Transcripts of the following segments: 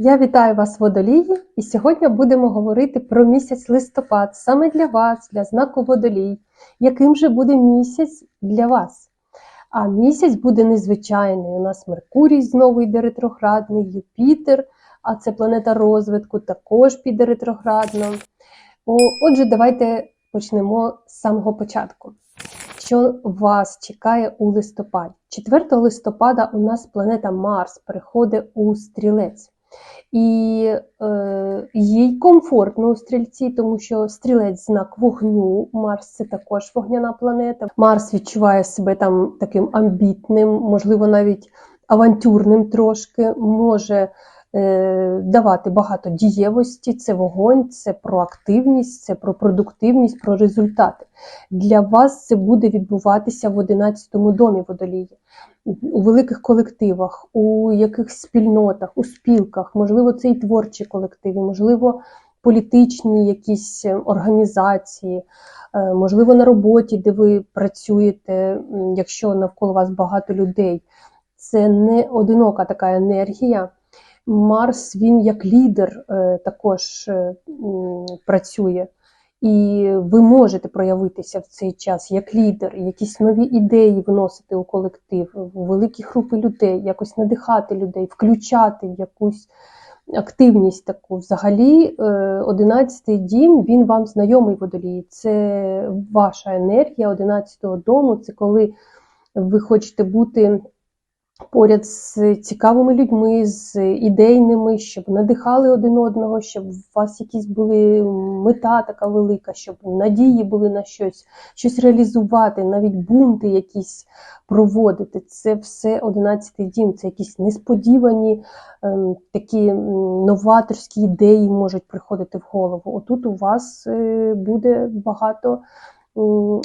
Я вітаю вас, водолії, і сьогодні будемо говорити про місяць листопад саме для вас, для знаку водолій. Яким же буде місяць для вас? А місяць буде незвичайний. У нас Меркурій знову йде ретроградний, Юпітер, а це планета розвитку, також піде ретроградно. Отже, давайте почнемо з самого початку. Що вас чекає у листопаді? 4 листопада у нас планета Марс переходить у стрілець. І е, їй комфортно у стрільці, тому що стрілець знак вогню. Марс це також вогняна планета. Марс відчуває себе там таким амбітним, можливо, навіть авантюрним трошки, може давати багато дієвості. Це вогонь, це про активність, це про продуктивність, про результати. Для вас це буде відбуватися в 11-му домі водолії у великих колективах, у якихось спільнотах, у спілках, можливо, це і творчі колективи, можливо, політичні якісь е, організації, е, можливо, на роботі, де ви працюєте, якщо навколо вас багато людей. Це не одинока така енергія. Марс, він як лідер е, також працює. І ви можете проявитися в цей час як лідер, якісь нові ідеї вносити у колектив, у великі групи людей, якось надихати людей, включати в якусь активність таку. Взагалі, 11-й е, дім він вам знайомий водолій. Це ваша енергія 11-го дому. Це коли ви хочете бути поряд з цікавими людьми, з ідейними, щоб надихали один одного, щоб у вас якісь були мета така велика, щоб надії були на щось, щось реалізувати, навіть бунти якісь проводити. Це все одинадцятий дім, це якісь несподівані ем, такі новаторські ідеї можуть приходити в голову. Отут у вас е, буде багато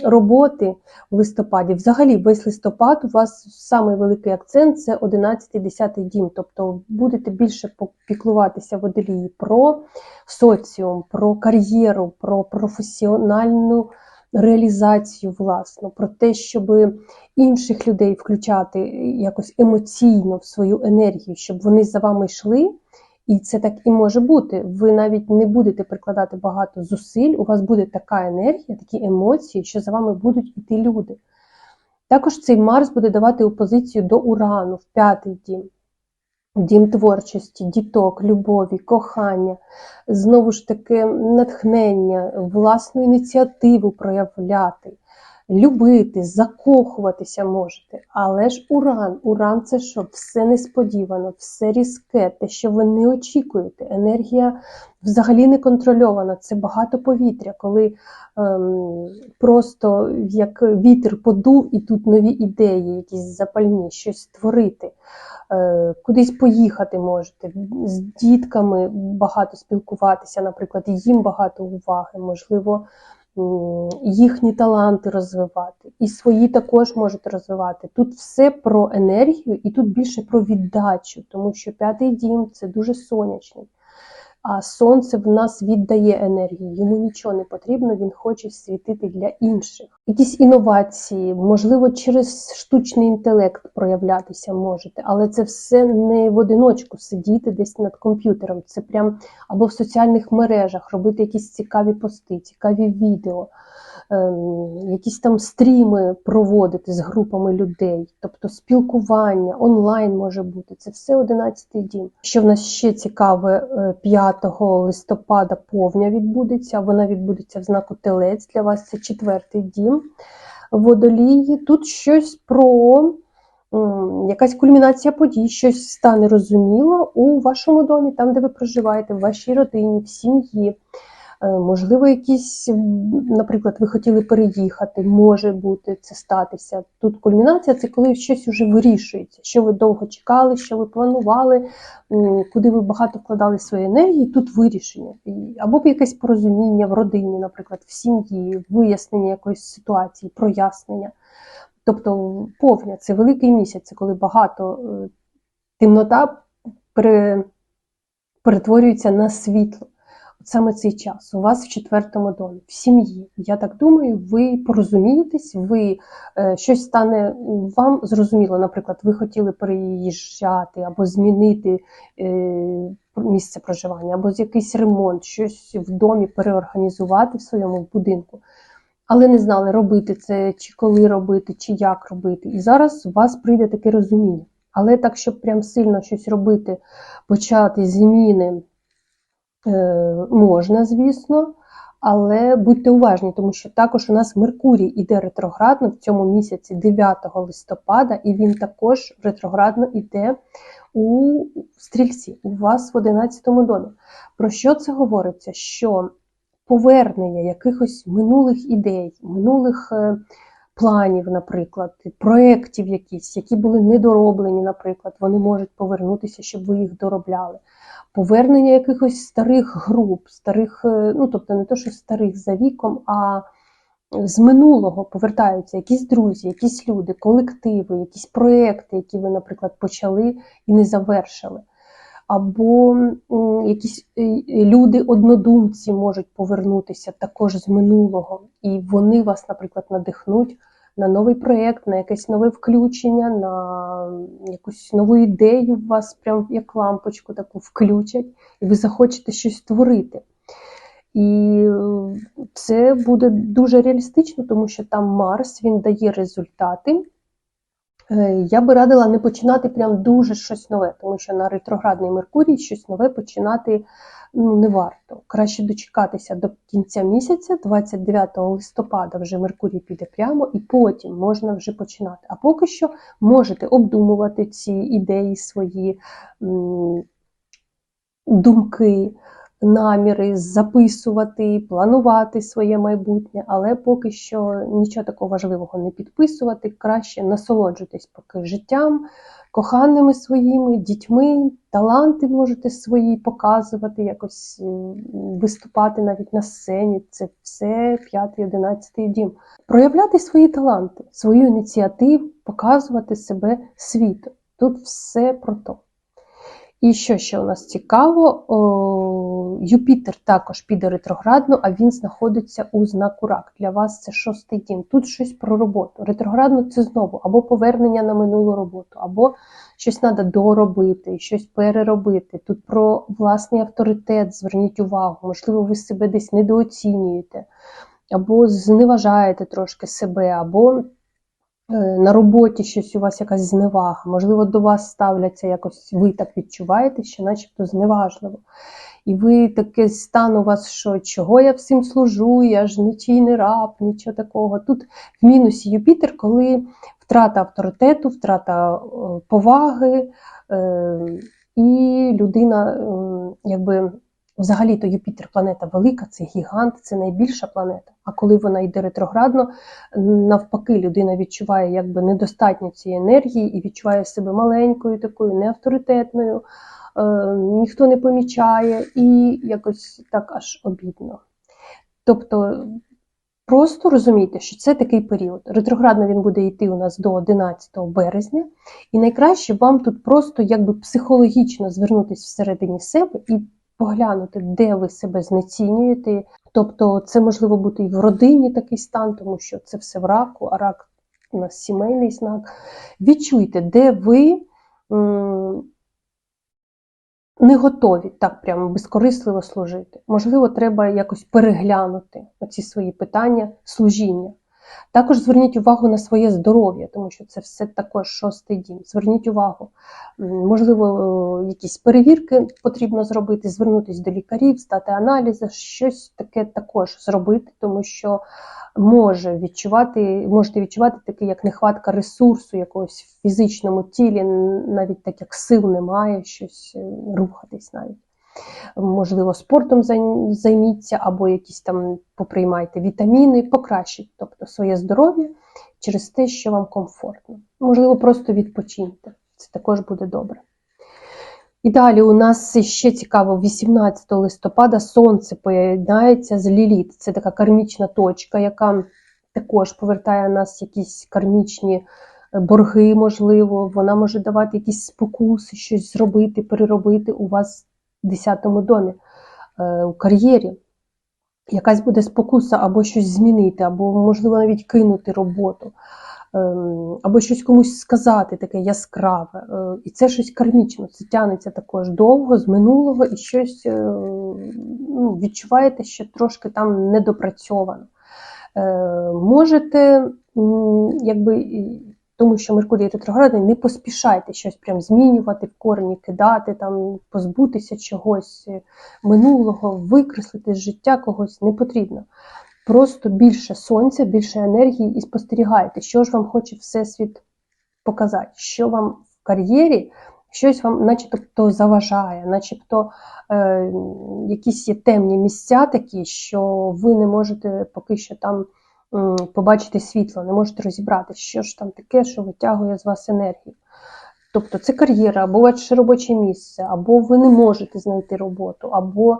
роботи в листопаді. Взагалі, весь листопад у вас самий великий акцент це 11-10 дім. Тобто будете більше піклуватися водолії про соціум, про кар'єру, про професіональну реалізацію, власну, про те, щоб інших людей включати якось емоційно в свою енергію, щоб вони за вами йшли. І це так і може бути. Ви навіть не будете прикладати багато зусиль, у вас буде така енергія, такі емоції, що за вами будуть йти люди. Також цей Марс буде давати опозицію до урану в п'ятий дім. Дім творчості, діток, любові, кохання, знову ж таки, натхнення, власну ініціативу проявляти любити, закохуватися можете. Але ж уран, уран це що? Все несподівано, все різке, те, що ви не очікуєте. Енергія взагалі не контрольована. Це багато повітря, коли ем, просто як вітер подув, і тут нові ідеї, якісь запальні, щось створити. Е, кудись поїхати можете, з дітками багато спілкуватися, наприклад, їм багато уваги, можливо їхні таланти розвивати, і свої також можете розвивати. Тут все про енергію, і тут більше про віддачу, тому що п'ятий дім це дуже сонячний. А сонце в нас віддає енергію, йому нічого не потрібно, він хоче світити для інших. Якісь інновації, можливо, через штучний інтелект проявлятися можете, але це все не в одиночку сидіти десь над комп'ютером. Це прям або в соціальних мережах робити якісь цікаві пости, цікаві відео. Ем, якісь там стріми проводити з групами людей, тобто спілкування, онлайн може бути. Це все 11-й дім. Що в нас ще цікаве, 5 е, листопада повня відбудеться, вона відбудеться в знаку Телець. Для вас це четвертий дім водолії. Тут щось про. Якась кульмінація подій, щось стане розуміло у вашому домі, там, де ви проживаєте, в вашій родині, в сім'ї. Е, можливо, якісь, наприклад, ви хотіли переїхати, може бути це статися. Тут кульмінація це коли щось вже вирішується, що ви довго чекали, що ви планували, куди ви багато вкладали своєї енергії, тут вирішення. Або якесь порозуміння в родині, наприклад, в сім'ї, вияснення якоїсь ситуації, прояснення. Тобто повня це великий місяць, це коли багато е, темнота перетворюється на світло саме цей час у вас в четвертому домі, в сім'ї. Я так думаю, ви порозумієтесь, ви е, щось стане вам зрозуміло. Наприклад, ви хотіли переїжджати або змінити е, місце проживання, або якийсь ремонт, щось в домі переорганізувати в своєму будинку. Але не знали, робити це, чи коли робити, чи як робити. І зараз у вас прийде таке розуміння. Але так, щоб прям сильно щось робити, почати зміни можна, звісно. Але будьте уважні, тому що також у нас Меркурій іде ретроградно в цьому місяці 9 листопада, і він також ретроградно іде у стрільці, у вас в 11 домі. Про що це говориться? Що повернення якихось минулих ідей, минулих е, планів, наприклад, проєктів якісь, які були недороблені, наприклад, вони можуть повернутися, щоб ви їх доробляли. Повернення якихось старих груп, старих, е, ну тобто не то, що старих за віком, а з минулого повертаються якісь друзі, якісь люди, колективи, якісь проекти, які ви, наприклад, почали і не завершили. Або якісь е, люди-однодумці можуть повернутися також з минулого, і вони вас, наприклад, надихнуть на новий проєкт, на якесь нове включення, на якусь нову ідею в вас, прям як лампочку таку включать, і ви захочете щось створити. І е, це буде дуже реалістично, тому що там Марс він дає результати. Е, Я би радила не починати прям дуже щось нове, тому що на ретроградний Меркурій щось нове починати ну, не варто. Краще дочекатися до кінця місяця, 29 листопада, вже Меркурій піде прямо, і потім можна вже починати. А поки що можете обдумувати ці ідеї свої думки наміри, записувати, планувати своє майбутнє, але поки що нічого такого важливого не підписувати. Краще насолоджуйтесь поки життям, коханими своїми, дітьми, таланти можете свої показувати, якось виступати навіть на сцені. Це все п'ятий, одинадцятий дім. Проявляти свої таланти, свою ініціативу, показувати себе світу. Тут все про то. І що ще у нас цікаво, о, Юпітер також піде ретроградно, а він знаходиться у знаку рак. Для вас це шостий дім. Тут щось про роботу. Ретроградно це знову або повернення на минулу роботу, або щось треба доробити, щось переробити. Тут про власний авторитет, зверніть увагу, можливо, ви себе десь недооцінюєте, або зневажаєте трошки себе, або на роботі щось у вас якась зневага, можливо, до вас ставляться якось, ви так відчуваєте, що начебто зневажливо. І ви таке стан у вас, що чого я всім служу, я ж нічий не раб, нічого такого. Тут в мінусі Юпітер, коли втрата авторитету, втрата е, поваги, е, і людина е, якби. Взагалі-то Юпітер планета велика, це гігант, це найбільша планета. А коли вона йде ретроградно, навпаки, людина відчуває якби недостатньо цієї енергії і відчуває себе маленькою, такою неавторитетною, е, ніхто не помічає, і якось так аж обідно. Тобто просто розумійте, що це такий період. Ретроградно він буде йти у нас до 11 березня, і найкраще вам тут просто якби психологічно звернутися всередині себе і поглянути, де ви себе знецінюєте. Тобто, це можливо бути і в родині такий стан, тому що це все в раку, а рак у нас сімейний знак. Відчуйте, де ви не готові так прямо безкорисливо служити. Можливо, треба якось переглянути оці свої питання служіння. Також зверніть увагу на своє здоров'я, тому що це все також шостий дім. Зверніть увагу, можливо, якісь перевірки потрібно зробити, звернутися до лікарів, здати аналізи, щось таке також зробити, тому що може відчувати, можете відчувати таке, як нехватка ресурсу якогось в фізичному тілі, навіть так як сил немає, щось е, рухатись навіть можливо, спортом займіться, або якісь там поприймайте вітаміни, покращить тобто своє здоров'я через те, що вам комфортно. Можливо, просто відпочиньте. Це також буде добре. І далі у нас ще цікаво, 18 листопада сонце поєднається з Ліліт. Це така кармічна точка, яка також повертає нас якісь кармічні е, борги, можливо, вона може давати якісь спокуси, щось зробити, переробити у вас 10-му домі е, у кар'єрі. Якась буде спокуса або щось змінити, або, можливо, навіть кинути роботу. ем, або щось комусь сказати таке яскраве. Е, І це щось кармічне, це тягнеться також довго з минулого і щось е, ну, відчуваєте, що трошки там недопрацьовано. Можете, якби, тому що Меркурій ретроградний, не поспішайте щось прям змінювати в корені, кидати, там, позбутися чогось е, минулого, викреслити з життя когось не потрібно. Просто більше сонця, більше енергії і спостерігайте, що ж вам хоче Всесвіт показати, що вам в кар'єрі щось вам начебто заважає, начебто е, якісь є темні місця такі, що ви не можете поки що там побачити світло, не можете розібрати, що ж там таке, що витягує з вас енергію. Тобто це кар'єра, або ваше робоче місце, або ви не можете знайти роботу, або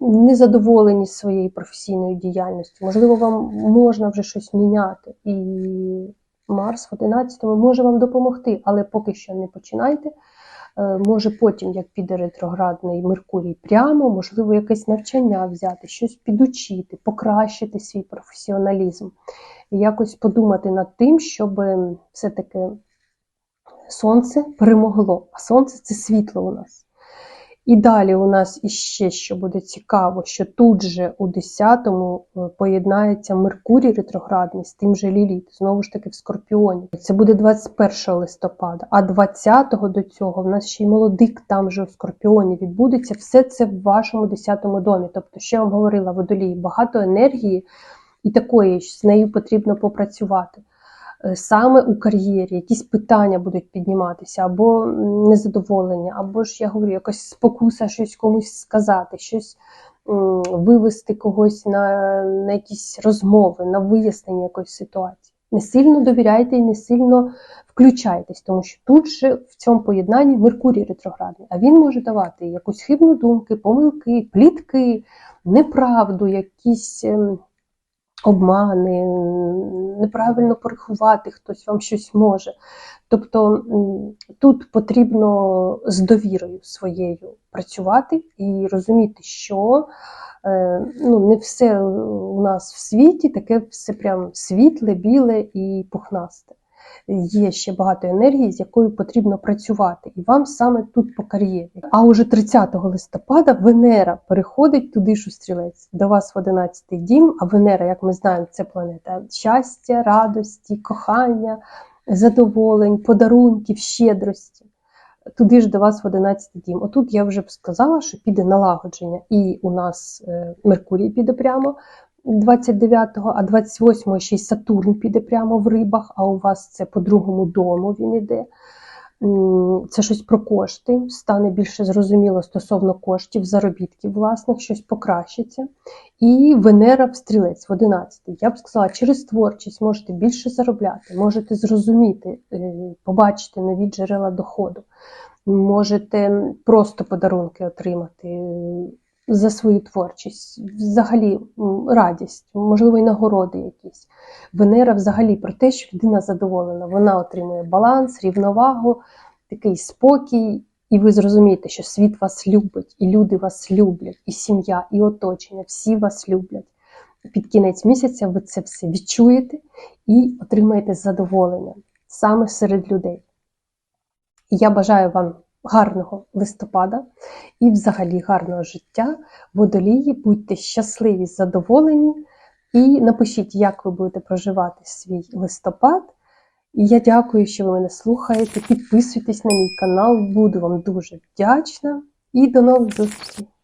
незадоволені своєю професійною діяльністю. Можливо, вам можна вже щось міняти. І Марс в 11-му може вам допомогти, але поки що не починайте. Е, Може потім, як піде ретроградний Меркурій прямо, можливо, якесь навчання взяти, щось підучити, покращити свій професіоналізм, якось подумати над тим, щоб все-таки сонце перемогло. А сонце це світло у нас. І далі у нас іще, що буде цікаво, що тут же у 10-му е, поєднається Меркурій ретроградний з тим же Ліліт, знову ж таки в Скорпіоні. Це буде 21 листопада, а 20-го до цього в нас ще й молодик там же у Скорпіоні відбудеться. Все це в вашому 10-му домі. Тобто, що я вам говорила, водолії, багато енергії і такої з нею потрібно попрацювати. Е, Саме у кар'єрі якісь питання будуть підніматися, або незадоволення, або ж я говорю, якась спокуса щось комусь сказати, щось вивести когось на, на якісь розмови, на вияснення якоїсь ситуації. Не сильно довіряйте і не сильно включайтесь, тому що тут же в цьому поєднанні Меркурій ретроградний, а він може давати якусь хибну думки, помилки, плітки, неправду, якісь. Обмани, неправильно порахувати, хтось вам щось може. Тобто тут потрібно з довірою своєю працювати і розуміти, що е, ну, не все у нас в світі таке все прям світле, біле і пухнасте. Є ще багато енергії, з якою потрібно працювати, і вам саме тут по кар'єрі. А уже 30 листопада Венера переходить туди у стрілець до вас в 11-й дім. А Венера, як ми знаємо, це планета щастя, радості, кохання, задоволень, подарунків, щедрості. Туди ж до вас в 11-й дім. Отут я вже б сказала, що піде налагодження. І у нас е, Меркурій піде прямо 29-го, а 28-го ще й Сатурн піде прямо в рибах, а у вас це по другому дому він іде. Це щось про кошти, стане більше зрозуміло стосовно коштів, заробітків власних, щось покращиться. І Венера в стрілець в 11-й. Я б сказала, через творчість можете більше заробляти, можете зрозуміти, е, побачити нові джерела доходу, можете просто подарунки отримати е, за свою творчість, взагалі радість, можливо, і нагороди якісь. Венера взагалі про те, що людина задоволена, вона отримує баланс, рівновагу, такий спокій, і ви зрозумієте, що світ вас любить, і люди вас люблять, і сім'я, і оточення, всі вас люблять. Під кінець місяця ви це все відчуєте і отримаєте задоволення саме серед людей. І я бажаю вам гарного листопада і взагалі гарного життя. Водолії, будьте щасливі, задоволені і напишіть, як ви будете проживати свій листопад. І я дякую, що ви мене слухаєте. Підписуйтесь на мій канал, буду вам дуже вдячна. І до нових зустрічей!